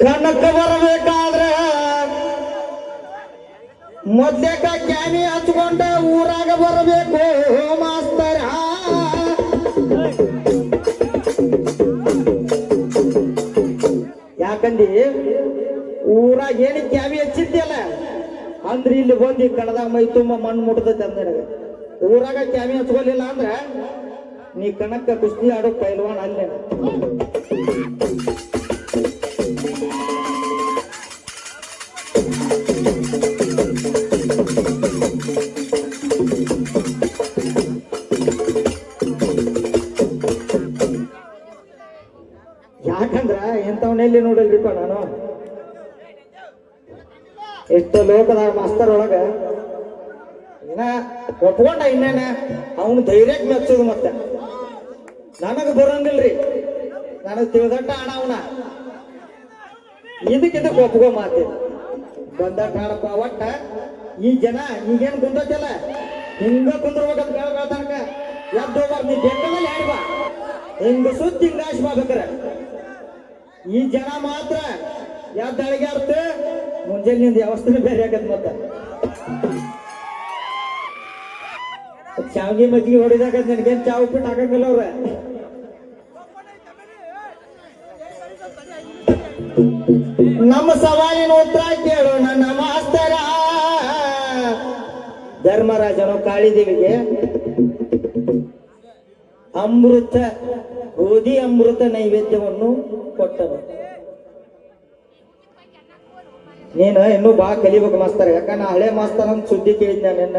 ಕನಕ ಬರಬೇಕಾದ್ರೆ ಮೊದ್ಲೇಕ ಕ್ಯಾನಿ ಹಚ್ಕೊಂಡ ಊರಾಗ ಬರಬೇಕು, ಮಾಸ್ತರ. ಯಾಕಂದಿ, ಊರಾಗ ಏನು ಕ್ಯಾವಿ ಹಚ್ಚಿದ್ಯಲ್ಲ? ಅಂದ್ರೆ ಇಲ್ಲಿ ಬಂದು ಕಣದಾಗ ಮೈ ತುಂಬ ಮಣ್ಣು ಮುಟ್ತೈತೆ ಅಂದ ನಿನಗೆ. ಊರಾಗ ಕ್ಯಾವಿ ಹಚ್ಕೊಲಿಲ್ಲ ಅಂದ್ರೆ ನೀ ಕಣಕ್ಕ ಕುಸ್ತಿ ಆಡೋ ಪೈಲ್ವಾನ್ ಅಲ್ಲೇನ ಯಾಕಂದ್ರ ಎಂಥವನ್ನೆಲ್ಲಿ ನೋಡಿಲ್ರಿಪ್ಪ ನಾನು? ಎಷ್ಟು ಲೋಕದ ಮಾಸ್ತರ್ ಒಳಗ ಏನ ಒಪ್ಕೊಂಡ ಇನ್ನೇನ? ಅವನು ಧೈರ್ಯಕ್ಕೆ ಮೆಚ್ಚೋದು ಮತ್ತೆ. ನನಗೆ ಬರಂಗಿಲ್ರಿ. ನನಗೆ ತಿಳಿದಟ್ಟ ಅಣ ಅವನ. ಇದಕ್ಕಿದಕ್ಕೆ ಒಪ್ಕೋ ಮಾತಿ. ಬಂದಟ್ಟ ಆಡಪ್ಪ ಒಟ್ಟ. ಈ ಜನ ಈಗೇನು ಕುಂದತ್ತಲ್ಲ ಹಿಂಗ ಕುಂದ್ರಬೇಕಂತ ಕೇಳ ಎದ್ದು ಹೋಗ್ಬಾರ್ದು. ನೀ ಬೆಕ್ಕದಲ್ಲಿ ಹೇಳಿ ಬಾ. ಹಿಂಗ ಸುತ್ತಿ ಹಿಂಗಾಶ್ ಮಾಡ್ಬೇಕ್ರೆ ಈ ಜನ ಮಾತ್ರ ಎದ್ದು ಅಳಗ್ಯಾರ್ತ ಮುಂಜಾನೆ ಯಾವಸ್ಥೆ ಬೇರೆ ಆಗತ್ ಮತ್ತ. ಶಾವಿಗೆ ಮಜ್ಜಿಗೆ ಹೊಡಿದಾಗ ನಿನಗೇನ್ ಚಾವು ಉಪ್ಪಿಟ್ಟು ಹಾಕಂಗಿಲ್ಲ ಅವ್ರ. ನಮ್ಮ ಸವಾಲಿನ ಉತ್ತರ ಕೇಳೋಣ ನನ್ನ ಮಾಸ್ತರ. ಧರ್ಮರಾಜನು ಕಾಳಿದೇವಿಗೆ ಅಮೃತ, ಗೋಧಿ ಅಮೃತ ನೈವೇದ್ಯವನ್ನು ಕೊಟ್ಟನು ನೀನು ಇನ್ನೂ ಬಾ ಕಲಿಬೇಕು ಮಾಸ್ತರ್. ನಾ ಹಳೆ ಮಾಸ್ತರ್ ಅಂತ ಸುದ್ದಿ ಕೇಳಿದ್ನ ನಿನ್ನ?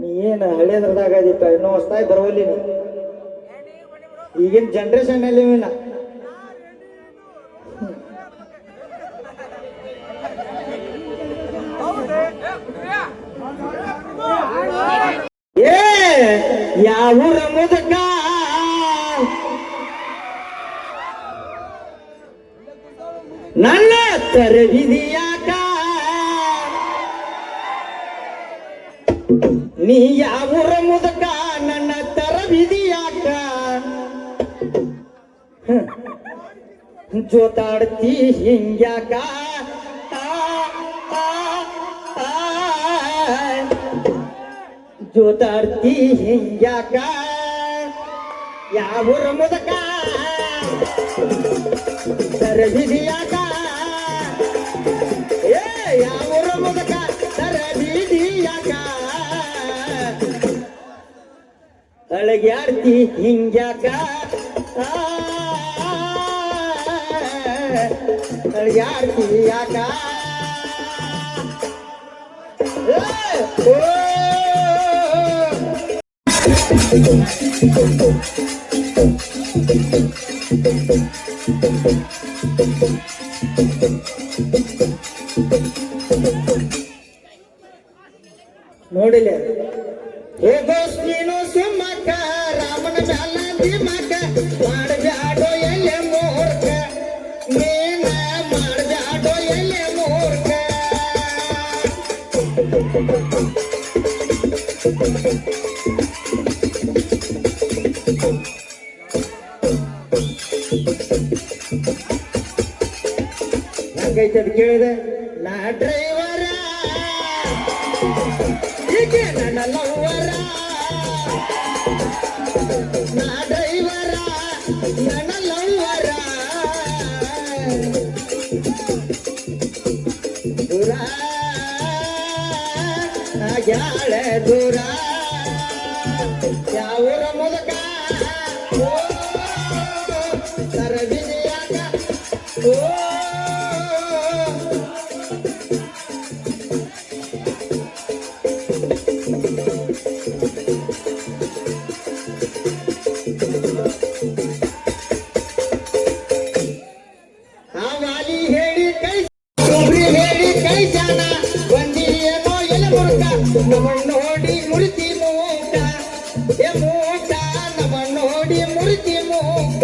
ನೀ ಏನು ಹಳೇದ್ರದಾಗ ಅದೀಪ ಇನ್ನೂ ಹೊಸ್ತಾಗಿ ಬರವಲ್ಲಿ ನೀನು ಈಗಿನ ಜನ್ರೇಷನ್ ಅಲ್ಲಿ ನೀನ ಏ, ಯಾವ ಮುದಕ? ನನ್ನ ತರವಿದಿಯಾಕ ನೀ ಯಾವೂರ ಮುದಕ? ನನ್ನ ತರವಿದಿಯಾಕ ಜೋತಾಡ್ತಿ ಹಿಂಗ್ಯಾಕ. ಜೋತಾಡ್ತಿ ಹಿಂಗ್ಯಾಕ ಯಾವೂರ ಮುದಕ? ಸರಬಿದಿಯಾಕ ಅಳಗ್ಯಾಡ್ತಿ ಹಿಂಗ್ಯಾಕ ಆ, ಅಳಗ್ಯಾಡ್ತಿ ಯಾಕ ಏ, ಓ ನೋಡಿಲ್ಲ ಏ ದೋಸ್ತ್ ನೀನು ಸುಮ್ಮಕ್ಕ ಹೆಂಗೈತೆ ಅದು ಕೇಳಿದೆ ನಾ ಡ್ರೈವರ ಹೀಗೆ ನನ್ನ ಲವ್ವರ ನಾ ಡ್ರೈವರ ನನ್ನ ಗ್ಯಾಳ ದೂರ. ಯಾವೂರ ಮುರುಕ ನಮ್ಮಣ್ಣ ನೋಡಿ ಮುರಿತಿ ಮೂಕ. ಎ ಮೂಕ ನಮ್ಮಣ್ಣ ನೋಡಿ ಮುರಿತಿ ಮೂಕ.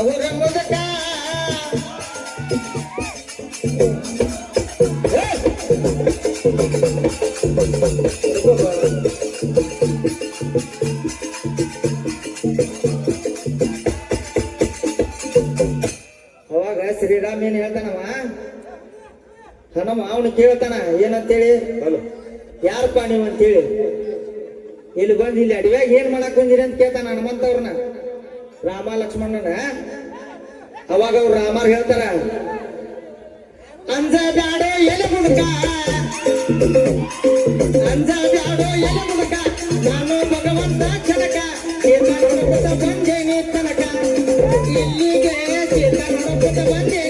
ಅವರ ಮುದಕ. ಅವಾಗ ಶ್ರೀರಾಮ್ ಏನ್ ಹೇಳ್ತಾನವ? ಹನುಮ ಅವನು ಕೇಳ್ತಾನ ಏನಂತೇಳಿ? ಹಲೋ. ಯಾರಪ್ಪ ನೀವು ಅಂತೇಳಿ? ಇಲ್ಲಿ ಬಂದು ಇಲ್ಲಿ ಅಡವ್ಯಾಗ ಏನ್ ಮಾಡಕ್ ಬಂದಿರಿ ಅಂತ ಕೇಳ್ತಾನ ಹನುಮಂತವ್ರನ್ನ ರಾಮ ಲಕ್ಷ್ಮಣನ. ಅವಾಗ ಅವ್ರು ರಾಮರ್ ಹೇಳ್ತಾರ ಅಂಜ ಬ್ಯಾಡೋ ಎಲೆ ಮುದುಕ ಅಂಜ ಬ್ಯಾಡೋ ಎಲೆ ಮುದುಕ ನಾನು ಭಗವಂತ ಕನಕ ಚೇತನ ಬಂದೇನಿ ತನಕ. ಇಲ್ಲಿಗೆ ಚೇತನ ಬಂದೇನಿ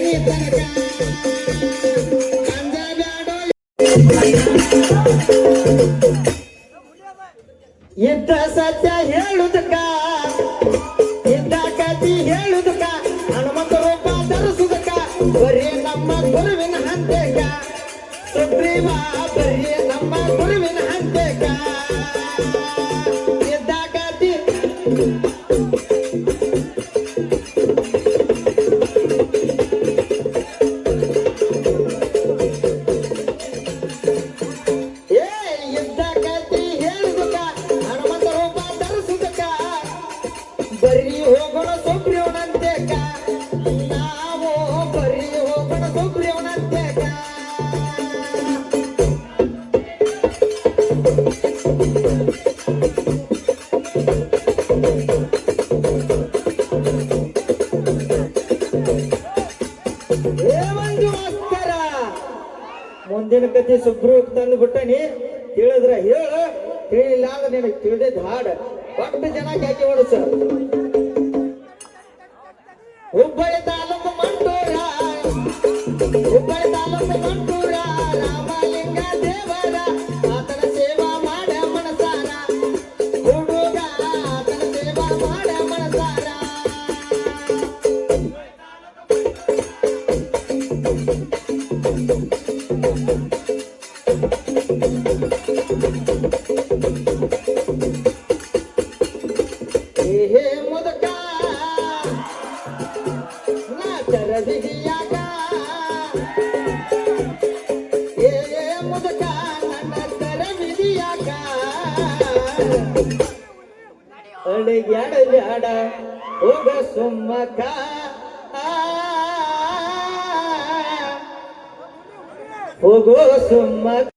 ಹೇಳುದಕ್ಕ ಹನುಮಂತ ರೂಪ ಧರಿಸುದಕ್ಕ ಬರೀ ನಮ್ಮ ಗುರುವಿನ ಹಂತೆಗ ಸುಗ್ರೀವ, ಬರೀ ನಮ್ಮ ಗುರುವಿನ ಹಂತೆಗ ಇದ್ದ ಕತಿ ಏ ಮುಂದಿನ ಕತೆ ಸುಗ್ರೀವ್ ತಂದು ಬಿಟ್ಟನಿ. ತಿಳಿದ್ರ ಹೇಳ, ತಿಳಿಲಿಲ್ಲ ಅಂದ್ರೆ ನಿನಗೆ ತಿಳಿದಿದ್ದ ಹಾಡ. ಒಟ್ಟು ಜನ ಯಾಕೆ ಓಡಿಸ ಹುಬ್ಬಳ್ಳಿ ತಾಲೂಕು ಮಂಟೂರ, ಹುಬ್ಬಳ್ಳಿ ತಾಲೂಕು ಮಂಟೂರ, ರಾಮಲಿಂಗ ದೇವರ. ಏ ಮುದಕ ನಾ ಏ ಮುದಕ ನನ್ನ ತರವಿದಿಯಾಗ ಅಳಿಗ್ಯಾಡ ಬ್ಯಾಡ ಹೋಗ ಸುಮ್ಮಕ. ಹೋಗೋ ಸುಮ್ಮಕ.